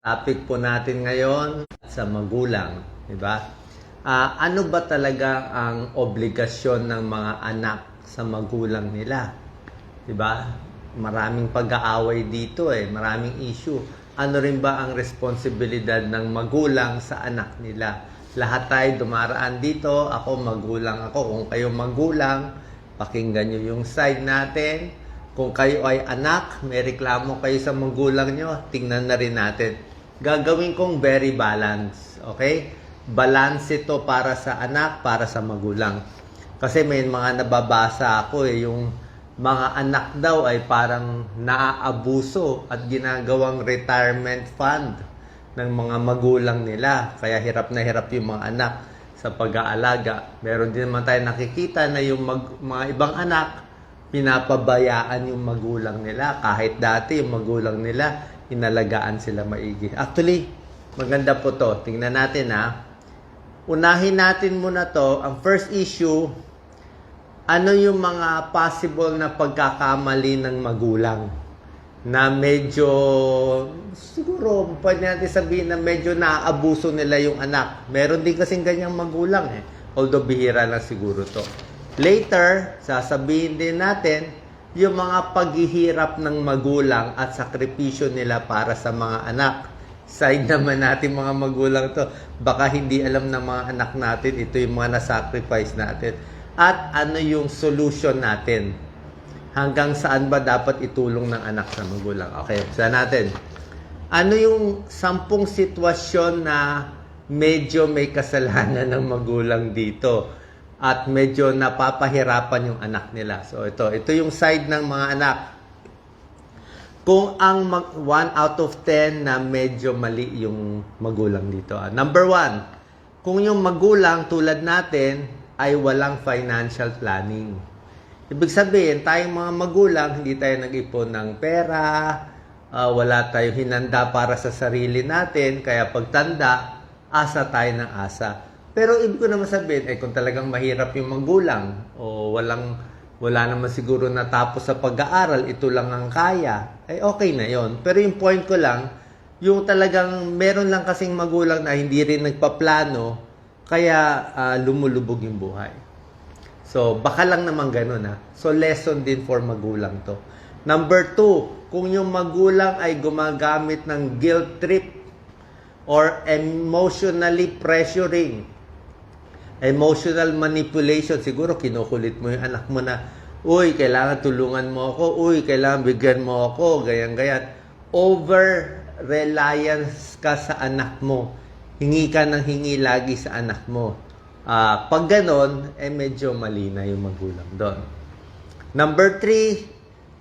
Topic po natin ngayon sa magulang, di ba? Ah, ano ba talaga ang obligasyon ng mga anak sa magulang nila? Di ba? Maraming pag-aaway dito eh, maraming issue. Ano rin ba ang responsibilidad ng magulang sa anak nila? Lahat tayo dumaraan dito, ako magulang ako. Kung kayo magulang, pakinggan nyo yung side natin. Kung kayo ay anak, may reklamo kayo sa magulang nyo, tingnan na rin natin. Gagawin kong very balance, okay? Balance ito para sa anak, para sa magulang. Kasi may mga nababasa ako eh, yung mga anak daw ay parang naaabuso at ginagawang retirement fund ng mga magulang nila. Kaya hirap na hirap yung mga anak sa pag-aalaga. Meron din naman tayo nakikita na yung mag- mga ibang anak, pinapabayaan yung magulang nila. Kahit dati yung magulang nila, inalagaan sila maigi. Actually, maganda po to. Tingnan natin ha. Unahin natin muna to. Ang first issue, ano yung mga possible na pagkakamali ng magulang na medyo siguro pwede natin sabihin na medyo naaabuso nila yung anak. Meron din kasing ganyang magulang eh. Although bihira lang siguro to. Later, sasabihin din natin yung mga paghihirap ng magulang at sakripisyo nila para sa mga anak. Side naman natin mga magulang to. Baka hindi alam ng mga anak natin, ito yung mga nasacrifice natin. At ano yung solution natin? Hanggang saan ba dapat itulong ng anak sa magulang? Okay, saan natin? Ano yung sampung sitwasyon na medyo may kasalanan ng magulang dito? At medyo napapahirapan yung anak nila. So ito, ito yung side ng mga anak. Kung ang 1 out of 10 na medyo mali yung magulang dito. ah. Number 1, kung yung magulang tulad natin ay walang financial planning. Ibig sabihin, tayong mga magulang, hindi tayo nag-ipon ng pera, ah, wala tayong hinanda para sa sarili natin, kaya pagtanda, asa tayo ng asa. Pero ibig ko naman sabihin, eh kung talagang mahirap yung magulang, o walang, wala naman siguro natapos sa pag-aaral, ito lang ang kaya, eh okay na yon. Pero yung point ko lang, yung talagang meron lang kasing magulang na hindi rin nagpaplano, kaya ah, lumulubog yung buhay. So, baka lang naman ganun ha. So, lesson din for magulang to. Number two, kung yung magulang ay gumagamit ng guilt trip or emotionally pressuring, emotional manipulation, siguro kinukulit mo yung anak mo na, uy, kailangan tulungan mo ako, uy, kailangan bigyan mo ako, ganyan-ganyan. Over-reliance ka sa anak mo. Hingi ka ng hingi lagi sa anak mo. Ah, pag ganon, eh medyo mali na yung magulang doon. Number three,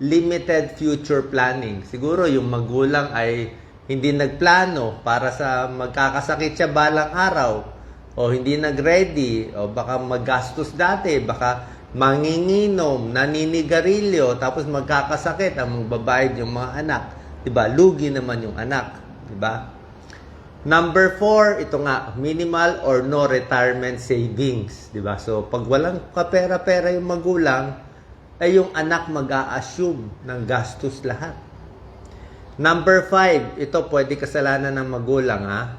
limited future planning. Siguro yung magulang ay hindi nagplano para sa magkakasakit siya balang araw o hindi nag-ready o baka magastos dati, baka manginginom, naninigarilyo, tapos magkakasakit ang magbabayad yung mga anak. 'Di ba? Lugi naman yung anak, 'di ba? Number four, ito nga, minimal or no retirement savings. di ba? So, pag walang kapera-pera yung magulang, ay yung anak mag assume ng gastos lahat. Number five, ito pwede kasalanan ng magulang, ha?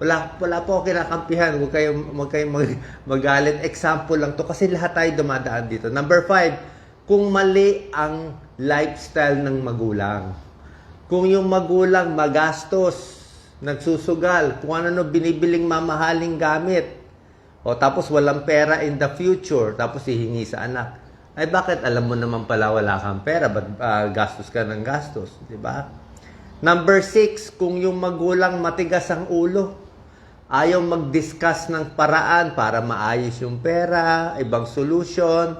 Wala, wala po kinakampihan. Huwag kayong, huwag kayong mag, magalit. Example lang to kasi lahat tayo dumadaan dito. Number five, kung mali ang lifestyle ng magulang. Kung yung magulang magastos, nagsusugal, kung ano binibiling mamahaling gamit, o tapos walang pera in the future, tapos hihingi sa anak. Ay bakit alam mo naman pala wala kang pera, ba't ah, gastos ka ng gastos, di ba? Number six, kung yung magulang matigas ang ulo, ayaw mag-discuss ng paraan para maayos yung pera, ibang solution.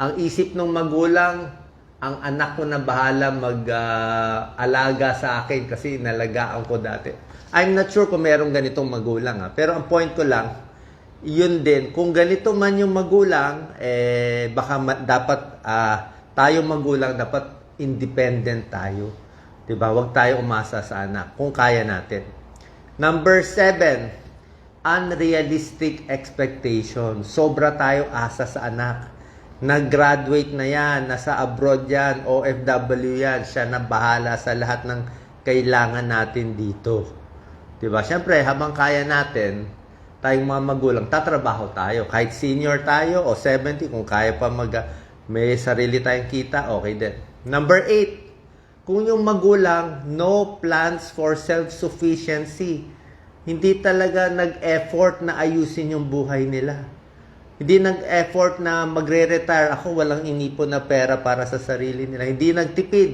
Ang isip ng magulang, ang anak ko na bahala mag-alaga sa akin kasi nalagaan ko dati. I'm not sure kung merong ganitong magulang ha. Pero ang point ko lang, yun din, kung ganito man yung magulang, eh, baka ma- dapat ah, tayo magulang, dapat independent tayo. 'Di ba? Huwag tayo umasa sa anak kung kaya natin. Number seven, unrealistic expectation. Sobra tayo asa sa anak. Nag-graduate na yan, nasa abroad yan, OFW yan, siya na bahala sa lahat ng kailangan natin dito. 'Di ba? Siyempre, habang kaya natin, tayong mga magulang, tatrabaho tayo. Kahit senior tayo o 70, kung kaya pa mag may sarili tayong kita, okay din. Number 8, kung yung magulang, no plans for self-sufficiency. Hindi talaga nag-effort na ayusin yung buhay nila. Hindi nag-effort na magre-retire ako, walang inipon na pera para sa sarili nila. Hindi nagtipid.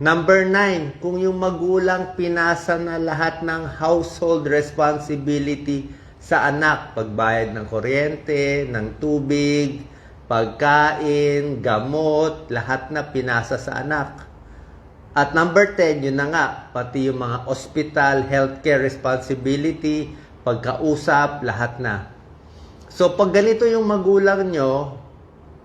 Number nine, kung yung magulang pinasa na lahat ng household responsibility sa anak, pagbayad ng kuryente, ng tubig, pagkain, gamot, lahat na pinasa sa anak. At number 10, yun na nga, pati yung mga hospital, healthcare responsibility, pagkausap, lahat na. So, pag ganito yung magulang nyo,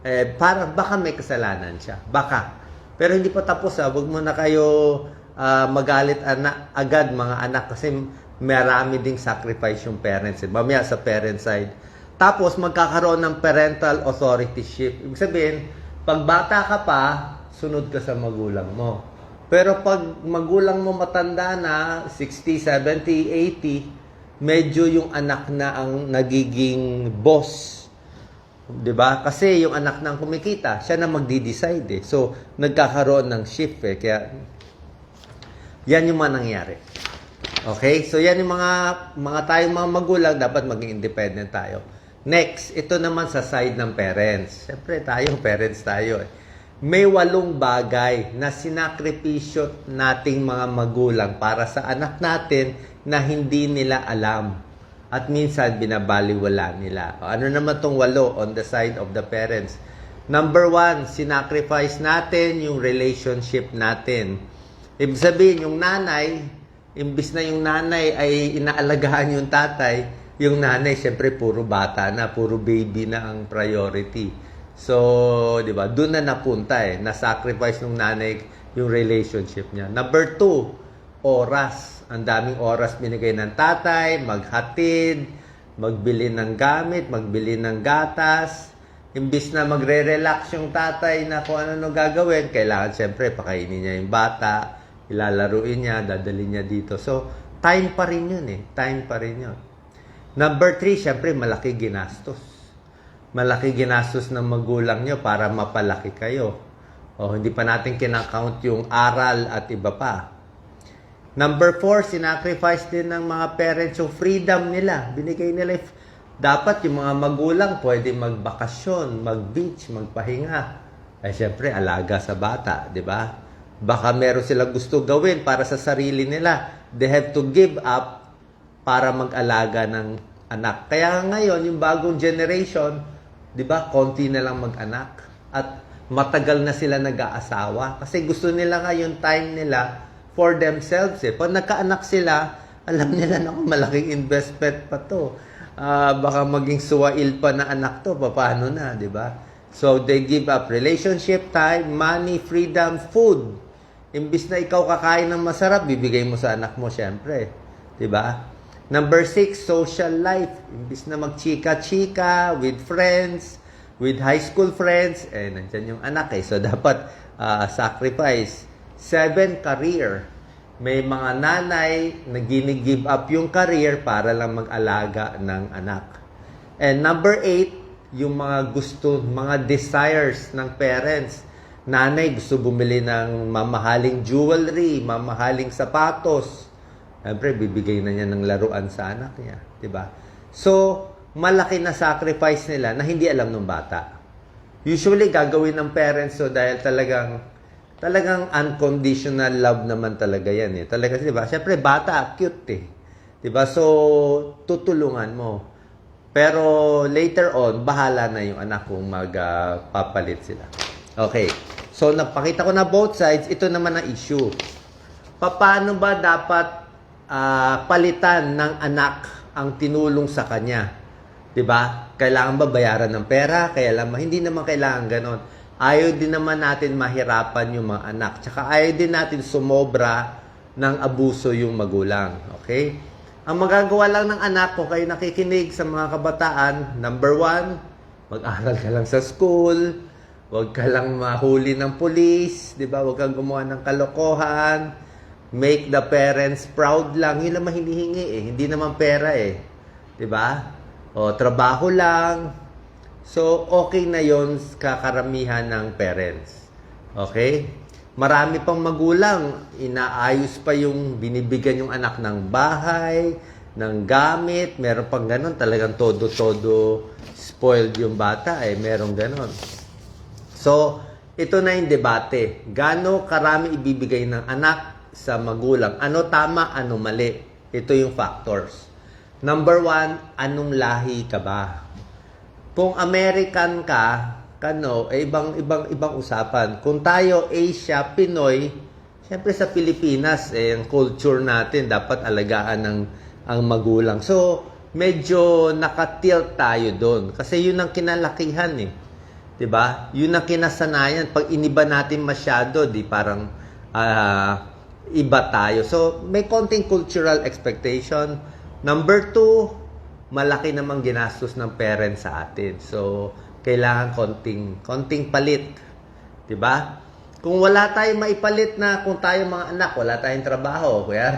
eh, parang baka may kasalanan siya. Baka. Pero hindi pa tapos ha. Huwag mo na kayo ah, magalit ana, agad mga anak kasi marami ding sacrifice yung parents. Eh. Mamaya sa parent side. Tapos magkakaroon ng parental authority shift. Ibig sabihin, pag bata ka pa, sunod ka sa magulang mo. Pero pag magulang mo matanda na, 60, 70, 80, medyo yung anak na ang nagiging boss 'Di ba? Kasi yung anak nang kumikita, siya na magdi-decide eh. So, nagkakaroon ng shift eh. Kaya, yan yung mga nangyari. Okay? So, yan yung mga, mga tayong mga magulang, dapat maging independent tayo. Next, ito naman sa side ng parents. Siyempre, tayo, parents tayo eh. May walong bagay na sinakripisyo nating mga magulang para sa anak natin na hindi nila alam at minsan binabaliwala nila. Ano naman tong walo on the side of the parents? Number one, sinacrifice natin yung relationship natin. Ibig sabihin, yung nanay, imbis na yung nanay ay inaalagaan yung tatay, yung nanay, syempre, puro bata na, puro baby na ang priority. So, di ba, doon na napunta eh, na-sacrifice ng nanay yung relationship niya. Number two, oras. Ang daming oras binigay ng tatay, maghatid, magbili ng gamit, magbili ng gatas. Imbis na magre-relax yung tatay na kung ano gagawin, kailangan siyempre pakainin niya yung bata, ilalaruin niya, dadalhin niya dito. So, time pa rin yun eh. Time pa rin yun. Number three, siyempre malaki ginastos. Malaki ginastos ng magulang nyo para mapalaki kayo. O, hindi pa natin kinakount yung aral at iba pa. Number four, sinacrifice din ng mga parents yung freedom nila. Binigay nila yung dapat yung mga magulang pwede magbakasyon, mag-beach, magpahinga. Ay syempre, alaga sa bata, di ba? Baka meron silang gusto gawin para sa sarili nila. They have to give up para mag-alaga ng anak. Kaya ngayon, yung bagong generation, di ba, konti na lang mag-anak. At matagal na sila nag-aasawa. Kasi gusto nila ngayon time nila for themselves. Eh. Pag nagkaanak sila, alam nila na malaking investment pa to. Ah, baka maging suwail pa na anak to, paano na, di ba? So, they give up relationship time, money, freedom, food. Imbis na ikaw kakain ng masarap, bibigay mo sa anak mo, syempre. Di ba? Number six, social life. Imbis na magchika-chika with friends, with high school friends, eh, nandyan yung anak eh. So, dapat ah, sacrifice. Seven, career. May mga nanay na gini-give up yung career para lang mag-alaga ng anak. And number eight, yung mga gusto, mga desires ng parents. Nanay gusto bumili ng mamahaling jewelry, mamahaling sapatos. Siyempre, bibigay na niya ng laruan sa anak niya. ba? So, malaki na sacrifice nila na hindi alam ng bata. Usually, gagawin ng parents so dahil talagang talagang unconditional love naman talaga yan eh. Talaga, 'di ba? Syempre bata, cute eh. 'Di ba? So tutulungan mo. Pero later on, bahala na yung anak kung magpapalit sila. Okay. So napakita ko na both sides, ito naman ang issue. Paano ba dapat ah, palitan ng anak ang tinulong sa kanya? 'Di ba? Kailangan ba bayaran ng pera? Kaya lang hindi naman kailangan ganon ayaw din naman natin mahirapan yung mga anak. Tsaka ayaw din natin sumobra ng abuso yung magulang. Okay? Ang magagawa lang ng anak ko kayo nakikinig sa mga kabataan, number one, mag-aral ka lang sa school, huwag ka lang mahuli ng pulis, di ba? Huwag kang gumawa ng kalokohan, make the parents proud lang, yun lang hinihingi eh. Hindi naman pera eh. ba? O trabaho lang. So okay na 'yon kakaramihan ng parents. Okay? Marami pang magulang, inaayos pa yung binibigyan yung anak ng bahay, ng gamit, meron pang ganun, talagang todo-todo spoiled yung bata, eh, meron ganun. So, ito na yung debate. Gano karami ibibigay ng anak sa magulang? Ano tama, ano mali? Ito yung factors. Number one, anong lahi ka ba? Kung American ka, kano, eh, ibang ibang ibang usapan. Kung tayo Asia, Pinoy, syempre sa Pilipinas eh ang culture natin dapat alagaan ng ang magulang. So, medyo nakatilt tayo doon kasi yun ang kinalakihan eh. 'Di ba? Yun ang kinasanayan. Pag iniba natin masyado, di parang ah, iba tayo. So, may konting cultural expectation. Number two, malaki namang ginastos ng parents sa atin. So, kailangan konting konting palit. ba? Kung wala tayong maipalit na kung tayo mga anak, wala tayong trabaho, kuya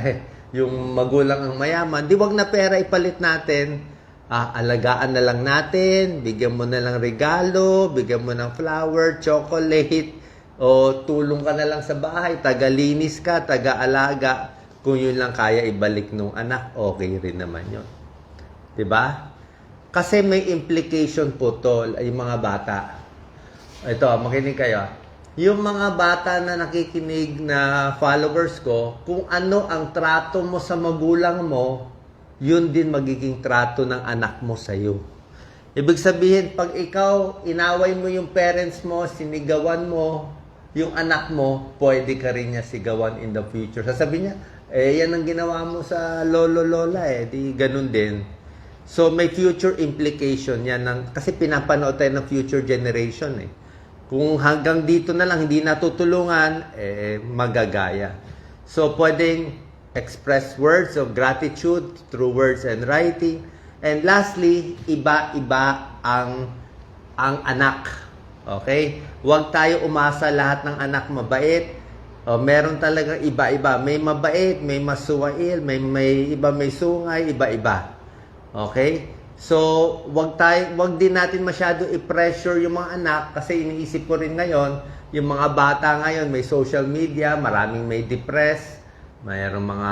yung magulang ang mayaman, di wag na pera ipalit natin. Ah, alagaan na lang natin, bigyan mo na lang regalo, bigyan mo ng flower, chocolate, o tulong ka na lang sa bahay, tagalinis ka, taga-alaga. Kung yun lang kaya ibalik nung anak, okay rin naman yun. ba? Kasi may implication po to, yung mga bata. Ito, makinig kayo. Yung mga bata na nakikinig na followers ko, kung ano ang trato mo sa magulang mo, yun din magiging trato ng anak mo sa iyo. Ibig sabihin, pag ikaw inaway mo yung parents mo, sinigawan mo yung anak mo, pwede ka rin niya sigawan in the future. Sasabihin niya, eh yan ang ginawa mo sa lolo lola eh, di ganun din. So may future implication yan ng, kasi pinapanood tayo ng future generation eh. Kung hanggang dito na lang hindi natutulungan, eh magagaya. So pwedeng express words of gratitude through words and writing. And lastly, iba-iba ang ang anak. Okay? Huwag tayo umasa lahat ng anak mabait. O, meron talagang iba-iba. May mabait, may masuwail, may, may iba may sungay, iba-iba. Okay? So, wag tayo, wag din natin masyado i-pressure yung mga anak kasi iniisip ko rin ngayon, yung mga bata ngayon may social media, maraming may depress, mayroong mga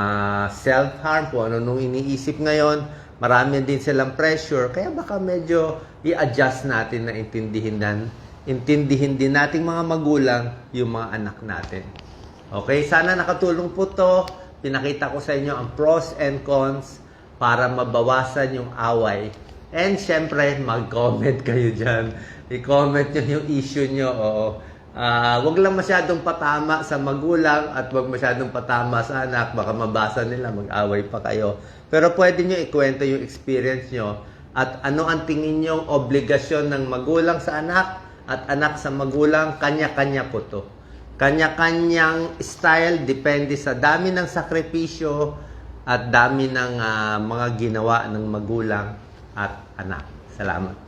self-harm, kung ano nung iniisip ngayon, marami din silang pressure, kaya baka medyo i-adjust natin na intindihin intindihin din nating mga magulang yung mga anak natin. Okay, sana nakatulong po to. Pinakita ko sa inyo ang pros and cons para mabawasan yung away. And syempre, mag-comment kayo dyan. I-comment nyo yung issue nyo. Oo. Ah, wag lang masyadong patama sa magulang at wag masyadong patama sa anak. Baka mabasa nila, mag-away pa kayo. Pero pwede nyo ikwento yung experience nyo at ano ang tingin nyo obligasyon ng magulang sa anak at anak sa magulang, kanya-kanya po to. Kanya-kanyang style, depende sa dami ng sakripisyo at dami ng ah, mga ginawa ng magulang at anak. Salamat.